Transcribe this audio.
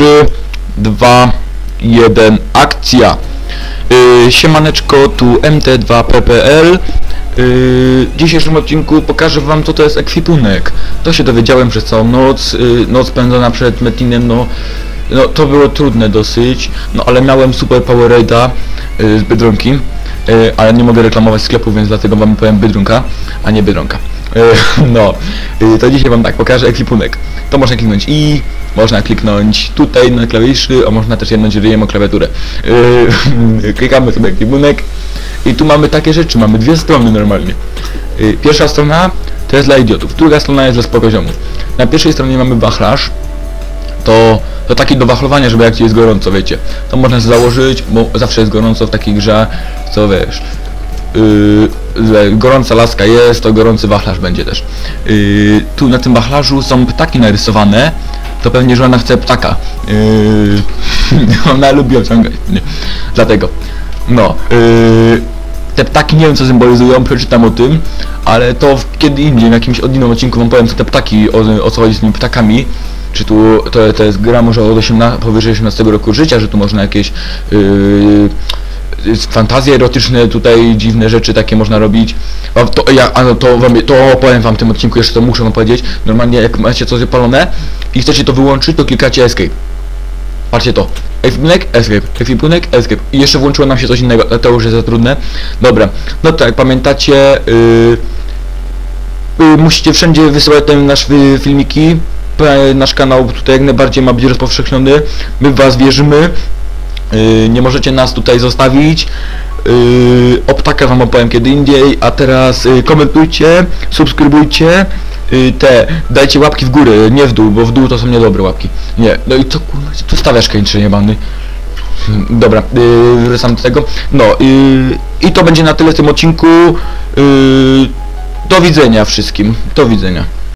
3, 2, 1, akcja. Yy, siemaneczko, tu MT2PPL. Yy, w dzisiejszym odcinku pokażę wam co to jest ekwipunek. To się dowiedziałem przez całą noc, yy, noc spędzona przed Metinem, no, no to było trudne dosyć, no ale miałem super Powerade'a yy, z Biedronki, yy, ale nie mogę reklamować sklepu, więc dlatego wam powiem Biedronka, a nie Biedronka. Yy, no, yy, to dzisiaj wam tak pokażę ekwipunek. To można kliknąć i można kliknąć tutaj na klawiszy, a można też jednąć ryjem o klawiaturę. Yy, klikamy sobie ekwipunek i tu mamy takie rzeczy, mamy dwie strony normalnie. Yy, pierwsza strona to jest dla idiotów, druga strona jest dla spokojziomów. Na pierwszej stronie mamy wachlarz, to, to taki do wachlowania, żeby jak ci jest gorąco, wiecie. To można założyć, bo zawsze jest gorąco w takiej grze, co wiesz. Yy, gorąca laska jest, to gorący wachlarz będzie też. Yy, tu na tym wachlarzu są ptaki narysowane, to pewnie, że ona chce ptaka. Yy, ona lubi ociągać, nie. Dlatego. No, yy, te ptaki nie wiem co symbolizują, przeczytam o tym, ale to w, kiedy indziej, w jakimś innym odcinku wam powiem co te ptaki, o, o co chodzi z tymi ptakami. Czy tu to, to jest gra może od 18, powyżej 18 roku życia, że tu można jakieś yy, fantazje erotyczne, tutaj dziwne rzeczy takie można robić. A to, ja, a no to, wam, to opowiem wam w tym odcinku, jeszcze to muszę wam powiedzieć. Normalnie jak macie coś wypalone i chcecie to wyłączyć, to klikacie escape. Patrzcie to. Ekwipunek, escape, ekwipunek, escape. I jeszcze włączyło nam się coś innego, ale to już jest za trudne. Dobra, no to jak pamiętacie, yy, yy, musicie wszędzie wysyłać te nasze y, filmiki. Nasz kanał tutaj jak najbardziej ma być rozpowszechniony. My w was wierzymy. Yy, nie możecie nas tutaj zostawić. Yy, wam opowiem kiedy indziej, a teraz yy, komentujcie, subskrybujcie, yy, te, dajcie łapki w górę, nie w dół, bo w dół to są niedobre łapki. Nie, no i co kurwa, tu stawiasz kęczy niebany. Dobra, yy, do tego. No yy, i to będzie na tyle w tym odcinku. Yy, do widzenia wszystkim. Do widzenia.